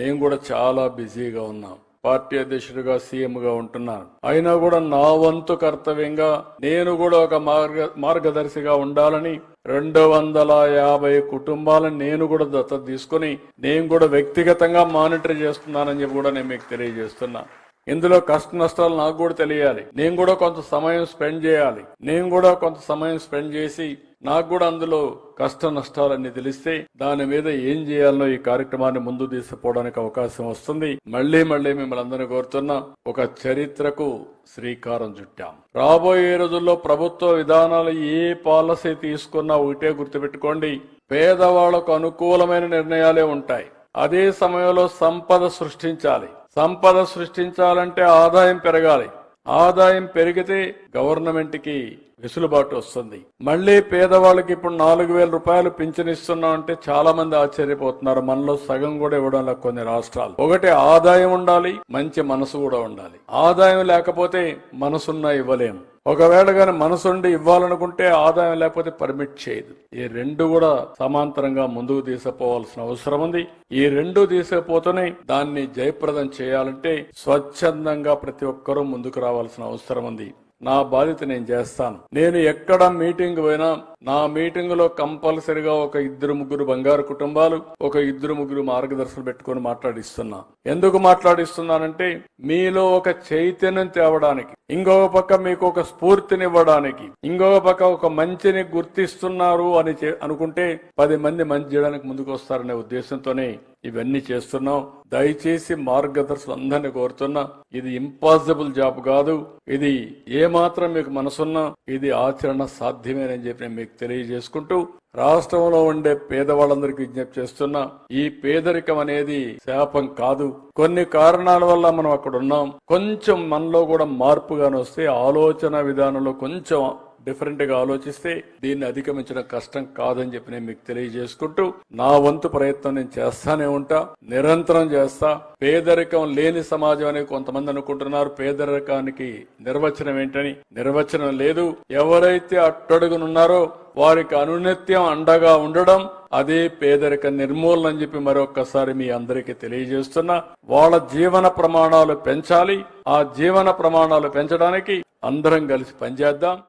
నేను కూడా చాలా బిజీగా ఉన్నాను పార్టీ అధ్యక్షుడిగా సీఎంగా ఉంటున్నాను అయినా కూడా నా వంతు కర్తవ్యంగా నేను కూడా ఒక మార్గ మార్గదర్శిగా ఉండాలని రెండు వందల యాభై కుటుంబాలను నేను కూడా దత్తత తీసుకుని నేను కూడా వ్యక్తిగతంగా మానిటర్ చేస్తున్నానని చెప్పి కూడా నేను మీకు తెలియజేస్తున్నా. ఇందులో కష్ట నష్టాలు నాకు కూడా తెలియాలి. నేను కూడా కొంత సమయం స్పెండ్ చేయాలి. నేను కూడా కొంత సమయం స్పెండ్ చేసి నాకు కూడా అందులో కష్ట నష్టాలన్నీ తెలిస్తే దాని మీద ఏం చేయాలనో ఈ కార్యక్రమాన్ని ముందు తీసుకుపోవడానికి అవకాశం వస్తుంది. మళ్ళీ మళ్ళీ మిమ్మల్ని అందరినీ కోరుతున్నా ఒక చరిత్రకు శ్రీకారం చుట్టాం. రాబోయే రోజుల్లో ప్రభుత్వ విధానాలు ఏ పాలసీ తీసుకున్నా ఒకటే గుర్తుపెట్టుకోండి. పేదవాళ్ళకు అనుకూలమైన నిర్ణయాలే ఉంటాయి. అదే సమయంలో సంపద సృష్టించాలి. సంపద సృష్టించాలంటే ఆదాయం పెరగాలి. ఆదాయం పెరిగితే గవర్నమెంట్కి వెసులుబాటు వస్తుంది. మళ్ళీ పేదవాళ్ళకి ఇప్పుడు నాలుగు వేల రూపాయలు పింఛన్ ఇస్తున్నాం అంటే చాలా మంది ఆశ్చర్యపోతున్నారు. మనలో సగం కూడా ఇవ్వడం లేదు కొన్ని రాష్ట్రాలు. ఒకటి ఆదాయం ఉండాలి మంచి మనసు కూడా ఉండాలి. ఆదాయం లేకపోతే మనసున్నా ఇవ్వలేము ఒకవేళ కానీ మనసుండి ఇవ్వాలనుకుంటే ఆదాయం లేకపోతే పర్మిట్ చేయదు. ఈ రెండు కూడా సమాంతరంగా ముందుకు తీసుకుపోవాల్సిన అవసరం ఉంది. ఈ రెండు తీసుకుపోతూనే దాన్ని జయప్రదం చేయాలంటే స్వచ్ఛందంగా ప్రతి ఒక్కరూ ముందుకు రావాల్సిన అవసరం ఉంది. నా బాధ్యత నేను చేస్తాను. నేను ఎక్కడ మీటింగ్ పోయినా నా మీటింగ్లో కంపల్సరిగా ఒక ఇద్దరు ముగ్గురు బంగారు కుటుంబాలు ఒక ఇద్దరు ముగ్గురు మార్గదర్శనం పెట్టుకొని మాట్లాడిస్తున్నా. ఎందుకు మాట్లాడిస్తున్నానంటే మీలో ఒక చైతన్యం తేవడానికి ఇంకొక పక్క మీకు ఒక స్ఫూర్తినివ్వడానికి ఇంకొక పక్క ఒక మంచిని గుర్తిస్తున్నారు అని చే- అనుకుంటే పది మంది మంచి చేయడానికి ముందుకు వస్తారనే ఉద్దేశంతోనే ఇవన్నీ చేస్తున్నాం. దయచేసి మార్గదర్శకులు అందరినీ కోరుతున్నా ఇది ఇంపాసిబుల్ జాబ్ కాదు. ఇది ఏమాత్రం మీకు మనసున్నా ఇది ఆచరణ సాధ్యమేనని చెప్పి నేను మీకు తెలియజేసుకుంటూ రాష్ట్రంలో ఉండే పేదవాళ్ళందరికీ విజ్ఞప్తి చేస్తున్నా ఈ పేదరికం అనేది శాపం కాదు. కొన్ని కారణాల వల్ల మనం అక్కడ ఉన్నాం. కొంచెం మనలో కూడా మార్పుగానే వస్తే ఆలోచన విధానంలో కొంచెం డిఫరెంట్గా ఆలోచిస్తే దీన్ని అధిగమించడం కష్టం కాదని చెప్పి నేను మీకు తెలియజేసుకుంటూ నా వంతు ప్రయత్నం నేను చేస్తానే ఉంటా నిరంతరం చేస్తా. పేదరికం లేని సమాజం అని కొంతమంది అనుకుంటున్నారు. పేదరికానికి నిర్వచనం ఏంటని? నిర్వచనం లేదు. ఎవరైతే అట్టడుగునున్నారో వారికి అనునిత్యం అండగా ఉండడం అదే పేదరిక నిర్మూలన అని చెప్పి మరొక్కసారి మీ అందరికీ తెలియజేస్తున్నా. వాళ్ళ జీవన ప్రమాణాలు పెంచాలి. ఆ జీవన ప్రమాణాలు పెంచడానికి అందరం కలిసి పనిచేద్దాం.